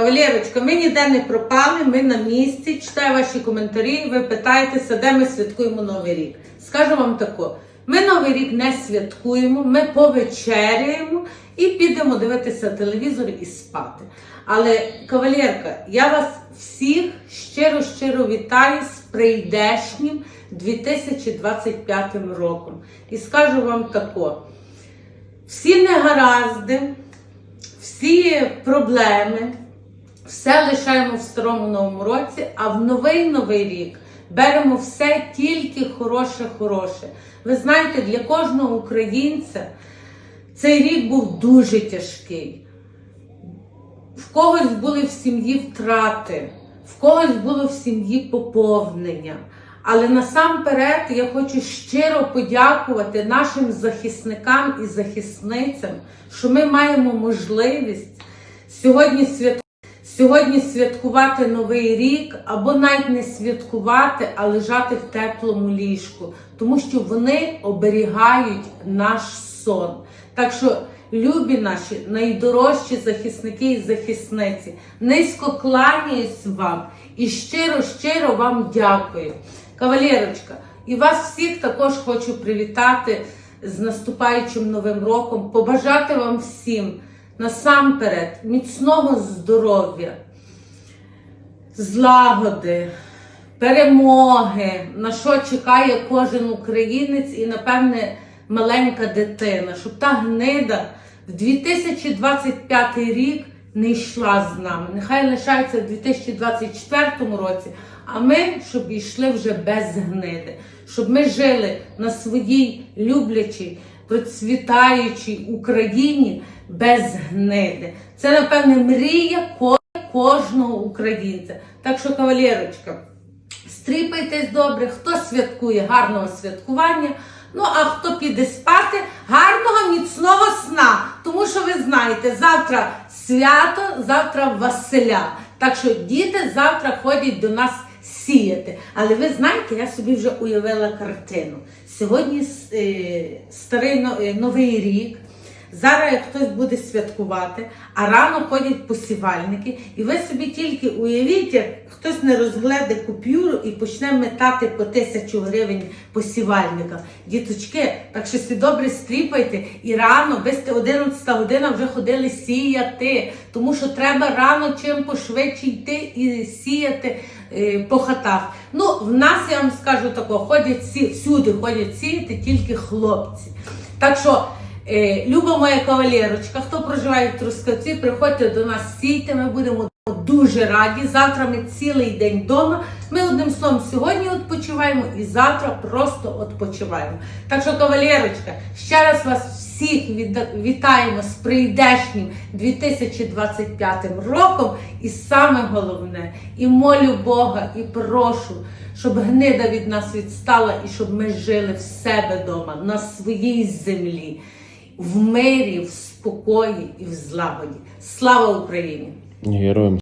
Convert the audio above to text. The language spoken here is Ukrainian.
Кавалерочка, ми ніде не пропали, ми на місці. Читаю ваші коментарі. Ви питаєтеся, де ми святкуємо Новий рік. Скажу вам тако: ми Новий рік не святкуємо, ми повечеряємо і підемо дивитися телевізор і спати. Але, кавалерка, я вас всіх щиро-щиро вітаю з прийдешнім 2025 роком. І скажу вам тако: всі негаразди, всі проблеми, все лишаємо в старому новому році, а в новий новий рік беремо все тільки хороше, хороше. Ви знаєте, для кожного українця цей рік був дуже тяжкий. В когось були в сім'ї втрати, в когось було в сім'ї поповнення. Але насамперед я хочу щиро подякувати нашим захисникам і захисницям, що ми маємо можливість сьогодні святкувати. Сьогодні святкувати Новий рік або навіть не святкувати, а лежати в теплому ліжку, тому що вони оберігають наш сон. Так що, любі наші найдорожчі захисники і захисниці, низько кланяюсь вам і щиро-щиро вам дякую. Кавалерочка, і вас всіх також хочу привітати з наступаючим новим роком, побажати вам всім насамперед міцного здоров'я, злагоди, перемоги, на що чекає кожен українець і, напевне, маленька дитина, щоб та гнида в 2025 рік не йшла з нами. Нехай лишається в 2024 році, а ми, щоб йшли вже без гниди, щоб ми жили на своїй люблячій, процвітаючій Україні без гниди. Це, напевне, мрія кожного українця. Так що, кавалерочка, стріпайтесь добре, хто святкує гарного святкування. Ну, а хто піде спати, гарного міцного сна. Тому що ви знаєте, завтра свято, завтра Василя. Так що діти завтра ходять до нас сіяти. Але ви знаєте, я собі вже уявила картину. Сьогодні е, старий е, новий рік. Зараз хтось буде святкувати, а рано ходять посівальники, і ви собі тільки уявіть, як хтось не розгляде купюру і почне метати по тисячу гривень посівальника. Діточки, так що си добре стріпайте і рано, без 11 година вже ходили сіяти, тому що треба рано чим пошвидше йти і сіяти е, по хатах. Ну, в нас я вам скажу тако, ходять сі, всюди ходять сіяти тільки хлопці. Так що. Е, Люба моя кавалерочка, хто проживає в Трускавці, приходьте до нас сійте, ми будемо дуже раді. Завтра ми цілий день вдома. Ми одним словом сьогодні відпочиваємо і завтра просто відпочиваємо. Так що, кавалерочка, ще раз вас всіх вітаємо з прийдешнім 2025 роком. І саме головне, і молю Бога, і прошу, щоб гнида від нас відстала, і щоб ми жили в себе вдома, на своїй землі, в мирі, в спокої і в злагоді. Слава Україні! Героям